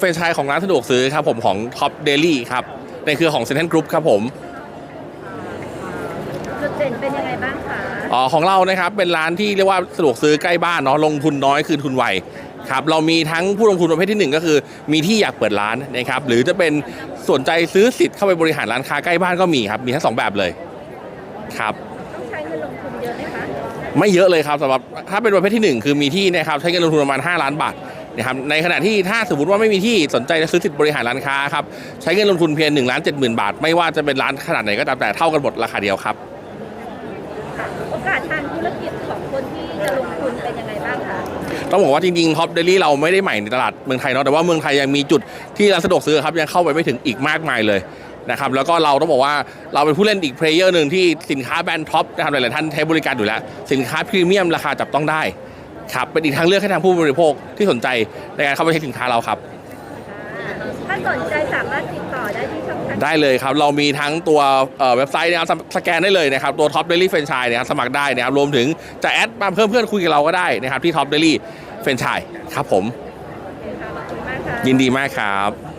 แฟรนไชส์ของร้านสะดวกซื้อครับผมของ Top Daily ครับ ในเครือของ Central Group ครับผมจุดเด่นเป็นยังไงบ้างคะอ๋อของเรานะครับเป็นร้านที่เรียกว่าสะดวกซื้อใกล้บ้านเนาะลงทุนน้อยคืนทุนไวครับเรามีทั้งผู้ลงทุนประเภทที่หนึ่งก็คือ มีที่อยากเปิดร้านนะครับหรือจะเป็นสนใจซื้อสิทธิ์เข้าไปบริหารร้านค้าใกล้บ้านก็มีครับมีทั้งสองแบบเลยครับต้องใช้เงินลงทุนเยอะไหมคะไม่เยอะเลยครับสำหรับถ้าเป็นประเภทที่หนึ่งคือมีที่นะครับใช้เงินลงทุนประมาณ 5 ล้านบาท นะครับในขณะที่ถ้าสมมติว่าไม่มีที่สนใจจะซื้อสิทธิ์บริหารร้านค้าครับใช้เงินลงทุนเพียง1ล้าน7 0,000บาท ไม่ว่าจะเป็นร้านขนาดไหนก็ตามแต่เท่ากันหมดราคาเดียวครับค่ะโอกาสทางธุรกิจของคนที่จะลงทุนเป็นยังไงบ้างคะต้องบอกว่าจริงๆ Top Daily เราไม่ได้ใหม่ในตลาดเมืองไทยเนาะแต่ว่าเมืองไทยยังมีจุดที่ร้านสะดวกซื้อครับยังเข้าไปไม่ถึงอีกมากมายเลยนะครับแล้วก็เราต้องบอกว่าเราเป็นผู้เล่นอีกเพลเยอร์หนึ่งที่สินค้าแบรนด์ท็อปนะครับหลายๆท่านใช้บริการอยู่แล้ว สินค้าพรีเมียมราคาจับต้องได้ ครับเป็นอีกทางเลือกให้ทางผู้บริโภคที่สนใจในการเข้าไปใช้สินค้าเราครับ ถ้าสนใจสามารถติดต่อได้ที่ช่องทางได้เลยครับ เรามีทั้งตัวเอ่อเว็บไซต์นะครับสสแกนได้เลยนะครับ ตัว Top Daily Franchise นะครับสมัครได้นะครับ รวมถึงจะแอดมาเพิ่มเพื่อนคุยกับเราก็ได้นะครับ ที่ Top Daily Franchise ครับผมค่ะขอบคุณมากค่ะ ยินดีมากครับ